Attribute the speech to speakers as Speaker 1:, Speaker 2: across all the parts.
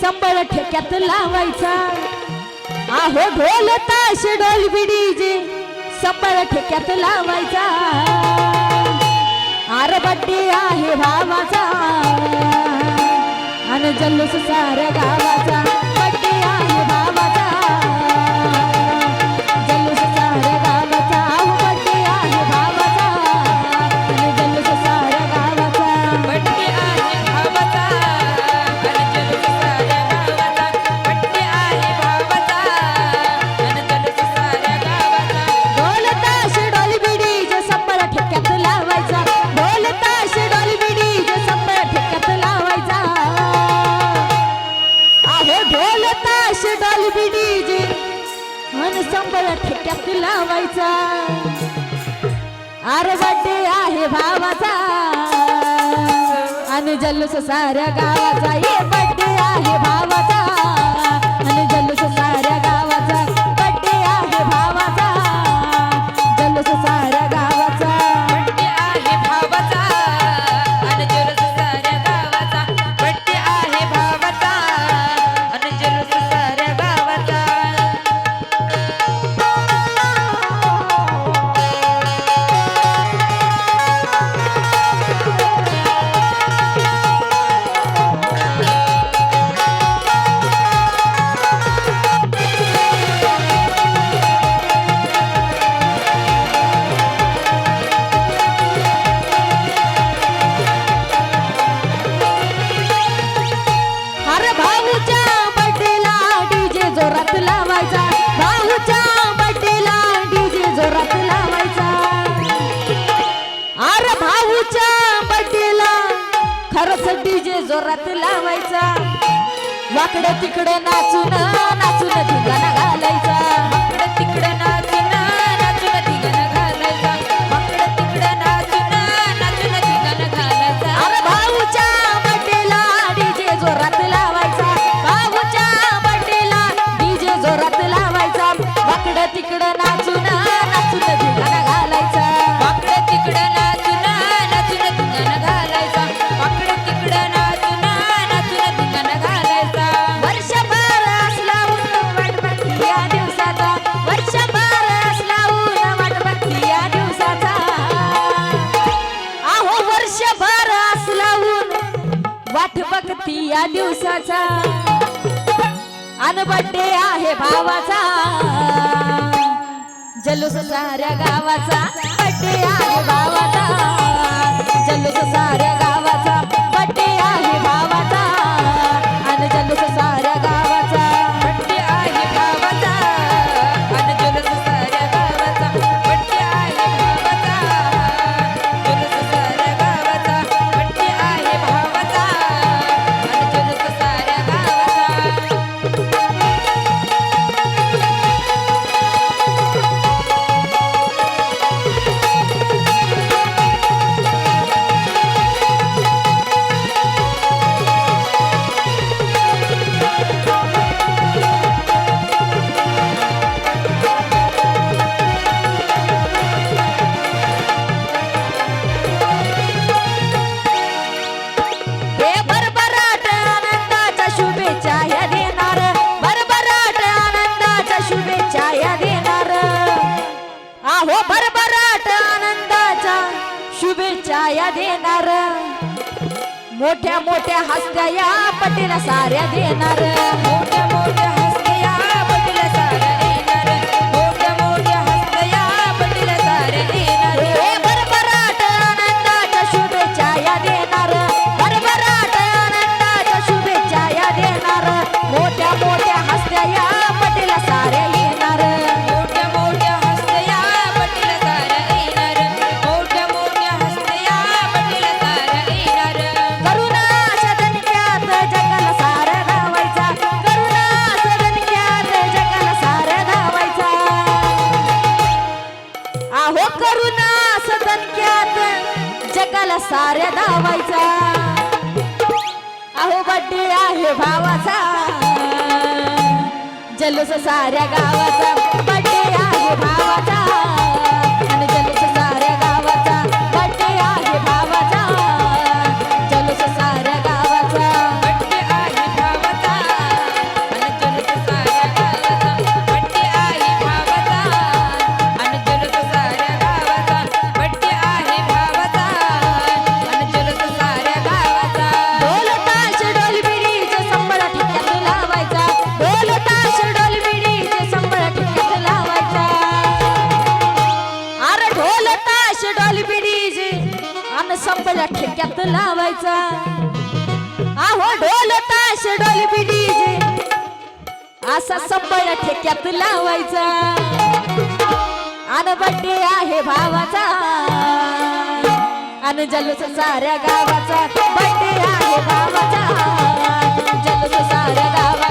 Speaker 1: संबळ ठेक्यात लावायचा. आहो ढोल ताश ढोल बिडीजे संबळ ठेक्यात लावायचा. आरबड्डे आहे भावाचा आणि जल्लोष साऱ्या गावाचा. असे डालबी डीजे मन संपला ठेक्यात लावायचा. आर बड्डे आहे भावाचा. आणि जल्लूस साऱ्या गावाचा. हे बड्डे खरच डीजे जोरात लावायचा. वाकडं तिकडं नाचून नाचून धिंगाणा घालायचा. या दिवसाचा. अन बड्डे आहे भावाचा. जल्लू साऱ्या गावाचा. बड्डे आहे भावाचा. जल्लू साऱ्या गावाचा. साऱ्या देणार. मोठ्या मोठ्या हसत्या या पटीला साऱ्या देणार.
Speaker 2: मोठ्या मोठ्या साऱ्या
Speaker 1: धावायचा. अहो बड्डे आहे भावाचा. जल्लोस साऱ्या गावाचा. बड्डे आहे भावाचा. डोक्यात लावायचा. आहो ढोल ताश डोल डीजे. असा संबळ ठेक्यात लावायचा. आन बड्डे आहे भावाचा. अन जलूस साऱ्या गावाचा. बड्डे आहे भावाचा. जलूस साऱ्या गावाचा.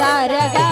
Speaker 1: बड्डे